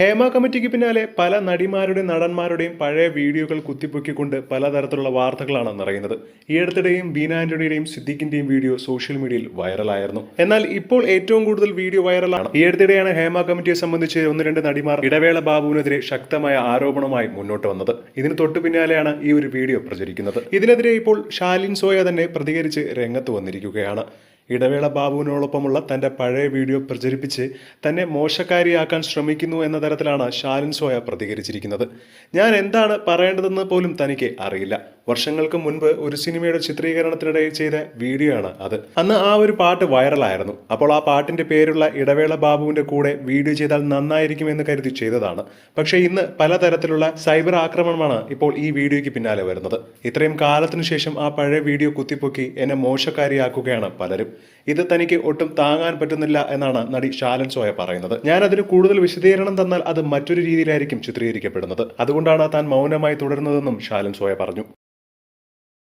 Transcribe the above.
ഹേമ കമ്മിറ്റിക്ക് പിന്നാലെ പല നടിമാരുടെയും നടന്മാരുടെയും പഴയ വീഡിയോകൾ കുത്തിപ്പൊക്കിക്കൊണ്ട് പലതരത്തിലുള്ള വാർത്തകളാണ് നിറയുന്നത്. ഈ അടുത്തിടെയും ബീന ആന്റണിയുടെയും സിദ്ദിഖിന്റെയും വീഡിയോ സോഷ്യൽ മീഡിയയിൽ വൈറലായിരുന്നു. എന്നാൽ ഇപ്പോൾ ഏറ്റവും കൂടുതൽ വീഡിയോ വൈറലാണ്. ഈ അടുത്തിടെയാണ് ഹേമ കമ്മിറ്റിയെ സംബന്ധിച്ച് ഒന്ന് രണ്ട് നടിമാർ ഇടവേള ബാബുവിനെതിരെ ശക്തമായ ആരോപണമായി മുന്നോട്ട് വന്നത്. ഇതിന് തൊട്ടു പിന്നാലെയാണ് ഈ ഒരു വീഡിയോ പ്രചരിക്കുന്നത്. ഇതിനെതിരെ ഇപ്പോൾ ഷാലിൻ സോയ തന്നെ പ്രതികരിച്ച് രംഗത്ത് വന്നിരിക്കുകയാണ്. ഇടവേള ബാബുവിനോടൊപ്പമുള്ള തന്റെ പഴയ വീഡിയോ പ്രചരിപ്പിച്ച് തന്നെ മോശക്കാരിയാക്കാൻ ശ്രമിക്കുന്നു എന്ന തരത്തിലാണ് ഷാലിൻ സോയ പ്രതികരിച്ചിരിക്കുന്നത്. ഞാൻ എന്താണ് പറയേണ്ടതെന്ന് പോലും തനിക്ക് അറിയില്ല. വർഷങ്ങൾക്ക് മുൻപ് ഒരു സിനിമയുടെ ചിത്രീകരണത്തിനിടയിൽ ചെയ്ത വീഡിയോ ആണ് അത്. അന്ന് ആ ഒരു പാട്ട് വൈറലായിരുന്നു. അപ്പോൾ ആ പാട്ടിന്റെ പേരുള്ള ഇടവേള ബാബുവിന്റെ കൂടെ വീഡിയോ ചെയ്താൽ നന്നായിരിക്കും എന്ന് കരുതി ചെയ്തതാണ്. പക്ഷേ ഇന്ന് പലതരത്തിലുള്ള സൈബർ ആക്രമണമാണ് ഇപ്പോൾ ഈ വീഡിയോയ്ക്ക് പിന്നാലെ വരുന്നത്. ഇത്രയും കാലത്തിനു ശേഷം ആ പഴയ വീഡിയോ കുത്തിപ്പൊക്കി എന്നെ മോശക്കാരിയാക്കുകയാണ് പലരും. ഇത് തനിക്ക് ഒട്ടും താങ്ങാൻ പറ്റുന്നില്ല എന്നാണ് നടി ശാലൻ സോയ പറയുന്നത്. ഞാൻ അതിന് കൂടുതൽ വിശദീകരണം തന്നാൽ അത് മറ്റൊരു രീതിയിലായിരിക്കും ചിത്രീകരിക്കപ്പെടുന്നത്. അതുകൊണ്ടാണ് താൻ മൗനമായി തുടരുന്നതെന്നും ശാലൻ സോയ പറഞ്ഞു.